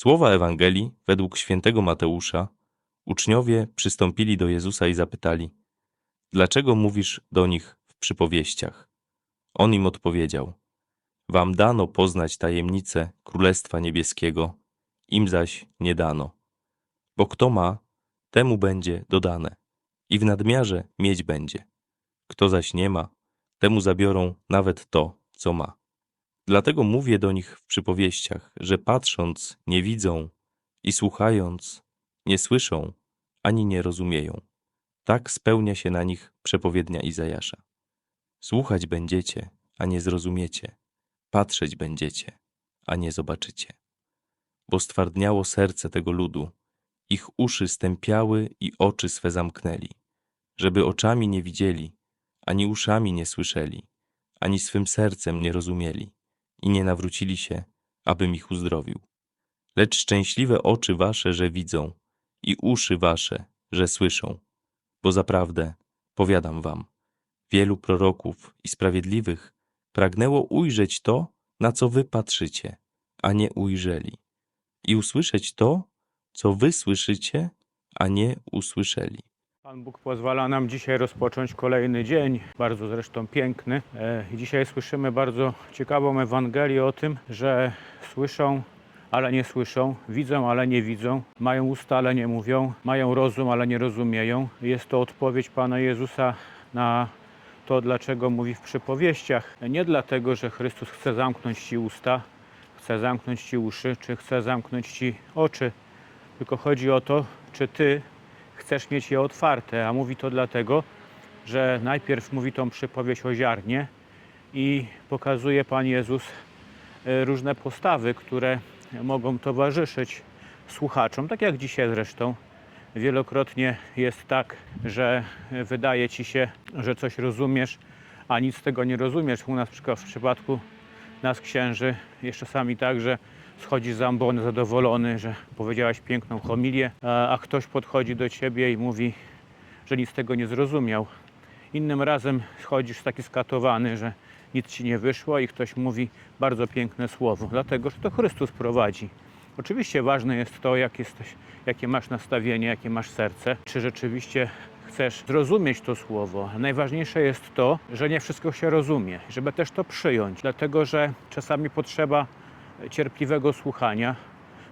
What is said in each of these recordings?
Słowa Ewangelii według świętego Mateusza uczniowie przystąpili do Jezusa i zapytali: Dlaczego mówisz do nich w przypowieściach? On im odpowiedział: Wam dano poznać tajemnicę Królestwa Niebieskiego, im zaś nie dano. Bo kto ma, temu będzie dodane, i w nadmiarze mieć będzie. Kto zaś nie ma, temu zabiorą nawet to, co ma. Dlatego mówię do nich w przypowieściach, że patrząc nie widzą i słuchając nie słyszą ani nie rozumieją. Tak spełnia się na nich przepowiednia Izajasza. Słuchać będziecie, a nie zrozumiecie. Patrzeć będziecie, a nie zobaczycie. Bo stwardniało serce tego ludu, ich uszy stępiały i oczy swe zamknęli, żeby oczami nie widzieli, ani uszami nie słyszeli, ani swym sercem nie rozumieli i nie nawrócili się, abym ich uzdrowił. Lecz szczęśliwe oczy wasze, że widzą, i uszy wasze, że słyszą. Bo zaprawdę, powiadam wam, wielu proroków i sprawiedliwych pragnęło ujrzeć to, na co wy patrzycie, a nie ujrzeli, i usłyszeć to, co wy słyszycie, a nie usłyszeli. Pan Bóg pozwala nam dzisiaj rozpocząć kolejny dzień, bardzo zresztą piękny. E, Dzisiaj słyszymy bardzo ciekawą Ewangelię o tym, że słyszą, ale nie słyszą, widzą, ale nie widzą, mają usta, ale nie mówią, mają rozum, ale nie rozumieją. Jest to odpowiedź Pana Jezusa na to, dlaczego mówi w przypowieściach. Nie dlatego, że Chrystus chce zamknąć Ci usta, chce zamknąć Ci uszy, czy chce zamknąć Ci oczy, tylko chodzi o to, czy Ty chcesz mieć je otwarte, a mówi to dlatego, że najpierw mówi tą przypowieść o ziarnie i pokazuje Pan Jezus e, różne postawy, które mogą towarzyszyć słuchaczom, tak jak dzisiaj zresztą. Wielokrotnie jest tak, że wydaje ci się, że coś rozumiesz, a nic z tego nie rozumiesz. U nas na przykład w przypadku nas księży jest czasami tak, że schodzi z ambony zadowolony, że powiedziałaś piękną homilię, a, a ktoś podchodzi do ciebie i mówi, że nic z tego nie zrozumiał. Innym razem schodzisz taki skatowany, że nic ci nie wyszło i ktoś mówi bardzo piękne słowo, dlatego że to Chrystus prowadzi. Oczywiście ważne jest to, jak jesteś, jakie masz nastawienie, jakie masz serce, czy rzeczywiście chcesz zrozumieć to słowo. Najważniejsze jest to, że nie wszystko się rozumie, żeby też to przyjąć, dlatego że czasami potrzeba cierpliwego słuchania,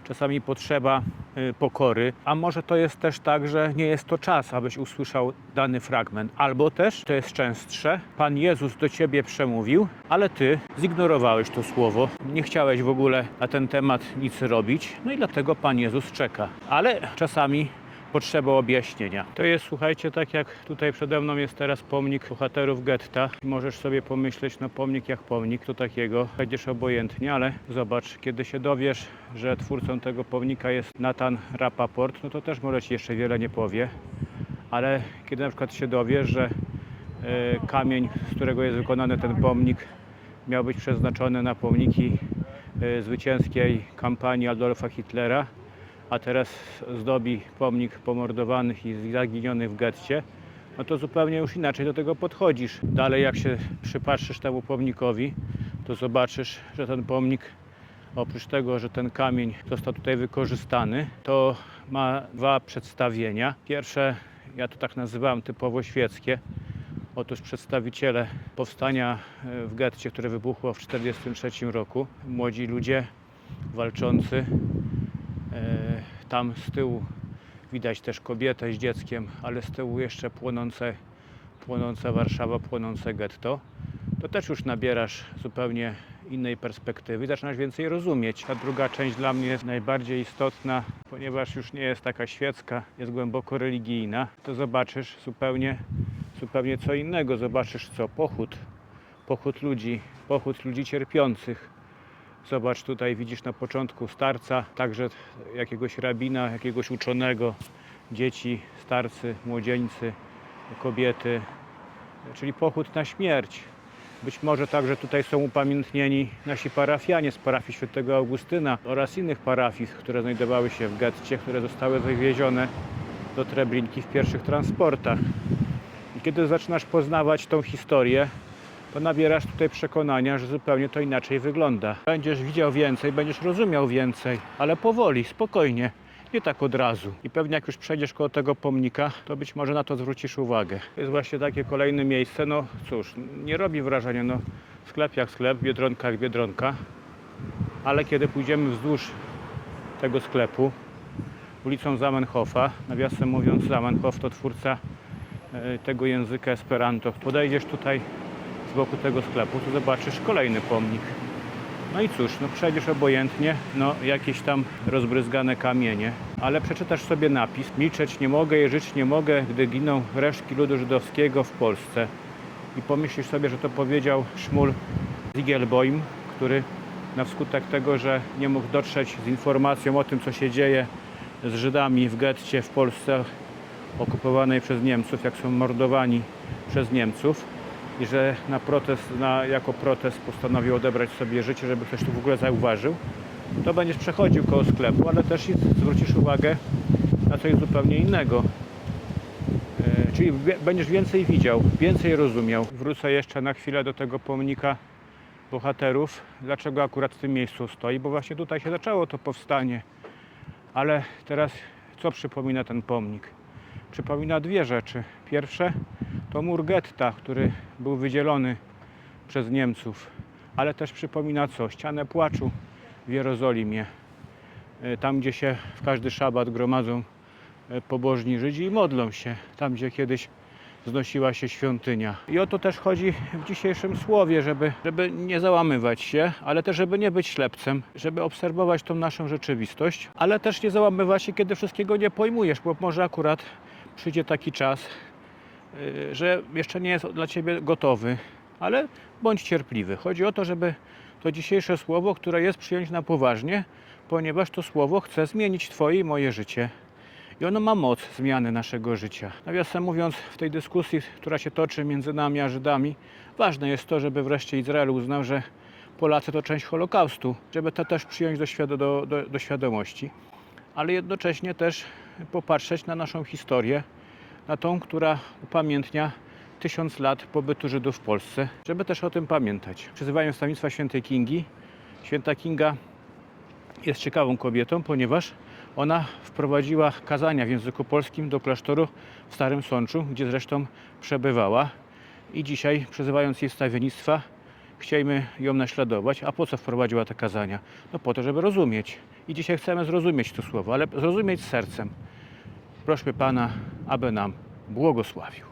czasami potrzeba y, pokory, a może to jest też tak, że nie jest to czas, abyś usłyszał dany fragment, albo też, to jest częstsze, Pan Jezus do ciebie przemówił, ale ty zignorowałeś to słowo, nie chciałeś w ogóle na ten temat nic robić, no i dlatego Pan Jezus czeka. Ale czasami potrzeba objaśnienia. To jest, słuchajcie, tak jak tutaj przede mną jest teraz pomnik bohaterów getta. Możesz sobie pomyśleć, no pomnik jak pomnik, to takiego, będziesz obojętnie, ale zobacz, kiedy się dowiesz, że twórcą tego pomnika jest Nathan Rapaport, no to też może Ci jeszcze wiele nie powie, ale kiedy na przykład się dowiesz, że e, kamień, z którego jest wykonany ten pomnik, miał być przeznaczony na pomniki e, zwycięskiej kampanii Adolfa Hitlera, a teraz zdobi pomnik pomordowanych i zaginionych w getcie, no to zupełnie już inaczej do tego podchodzisz. Dalej jak się przypatrzysz temu pomnikowi, to zobaczysz, że ten pomnik oprócz tego, że ten kamień został tutaj wykorzystany, to ma dwa przedstawienia. Pierwsze, ja to tak nazywam typowo świeckie. Otóż przedstawiciele powstania e, w getcie, które wybuchło w 1943 roku, młodzi ludzie walczący E, Tam z tyłu widać też kobietę z dzieckiem, ale z tyłu jeszcze płonące, płonąca Warszawa, płonące getto. To też już nabierasz zupełnie innej perspektywy, zaczynasz więcej rozumieć. Ta druga część dla mnie jest najbardziej istotna, ponieważ już nie jest taka świecka, jest głęboko religijna. To zobaczysz zupełnie, zupełnie co innego. Zobaczysz co? Pochód. Pochód ludzi, pochód ludzi cierpiących. Zobacz, tutaj widzisz na początku starca, także jakiegoś rabina, jakiegoś uczonego, dzieci, starcy, młodzieńcy, kobiety, czyli pochód na śmierć. Być może także tutaj są upamiętnieni nasi parafianie z parafii świętego Augustyna oraz innych parafii, które znajdowały się w getcie, które zostały wywiezione do Treblinki w pierwszych transportach. I Kiedy zaczynasz poznawać tą historię, to nabierasz tutaj przekonania, że zupełnie to inaczej wygląda. Będziesz widział więcej, będziesz rozumiał więcej, ale powoli, spokojnie, nie tak od razu. I pewnie jak już przejdziesz koło tego pomnika, to być może na to zwrócisz uwagę. Jest właśnie takie kolejne miejsce, no cóż, nie robi wrażenia, no sklep jak sklep, biedronka jak biedronka, ale kiedy pójdziemy wzdłuż tego sklepu, ulicą Zamenhofa, nawiasem mówiąc Zamenhof to twórca e, tego języka Esperanto. Podejdziesz tutaj z boku tego sklepu, to zobaczysz kolejny pomnik. No i cóż, no przejdziesz obojętnie, no jakieś tam rozbryzgane kamienie, ale przeczytasz sobie napis. Milczeć nie mogę i żyć nie mogę, gdy giną resztki ludu żydowskiego w Polsce. I pomyślisz sobie, że to powiedział Szmul Ziegelboim, który na wskutek tego, że nie mógł dotrzeć z informacją o tym, co się dzieje z Żydami w getcie w Polsce okupowanej przez Niemców, jak są mordowani przez Niemców i że na protest, na, jako protest postanowił odebrać sobie życie, żeby ktoś to w ogóle zauważył, to będziesz przechodził koło sklepu, ale też zwrócisz uwagę na coś zupełnie innego. E, Czyli będziesz więcej widział, więcej rozumiał. Wrócę jeszcze na chwilę do tego pomnika bohaterów. Dlaczego akurat w tym miejscu stoi? Bo właśnie tutaj się zaczęło to powstanie. Ale teraz co przypomina ten pomnik? Przypomina dwie rzeczy. Pierwsze to mur getta, który był wydzielony przez Niemców, ale też przypomina co? Ścianę płaczu w Jerozolimie. E, Tam, gdzie się w każdy szabat gromadzą e, pobożni Żydzi i modlą się. Tam, gdzie kiedyś znosiła się świątynia. I o to też chodzi w dzisiejszym słowie, żeby, żeby nie załamywać się, ale też żeby nie być ślepcem, żeby obserwować tą naszą rzeczywistość, ale też nie załamywać się, kiedy wszystkiego nie pojmujesz, bo może akurat przyjdzie taki czas, że jeszcze nie jest dla Ciebie gotowy, ale bądź cierpliwy. Chodzi o to, żeby to dzisiejsze słowo, które jest przyjąć na poważnie, ponieważ to słowo chce zmienić Twoje i moje życie. I ono ma moc zmiany naszego życia. Nawiasem mówiąc, w tej dyskusji, która się toczy między nami a Żydami, ważne jest to, żeby wreszcie Izrael uznał, że Polacy to część Holokaustu, żeby to też przyjąć do, świado- do, do, do świadomości, ale jednocześnie też popatrzeć na naszą historię, na tą, która upamiętnia tysiąc lat pobytu Żydów w Polsce, żeby też o tym pamiętać. Przyzywają stawnictwa świętej Kingi. Święta Kinga jest ciekawą kobietą, ponieważ ona wprowadziła kazania w języku polskim do klasztoru w Starym Sączu, gdzie zresztą przebywała. I dzisiaj, przezywając jej stawiennictwa, chcielibyśmy ją naśladować. A po co wprowadziła te kazania? No po to, żeby rozumieć. I dzisiaj chcemy zrozumieć to słowo, ale zrozumieć sercem. Prośmy Pana, aby nam błogosławił.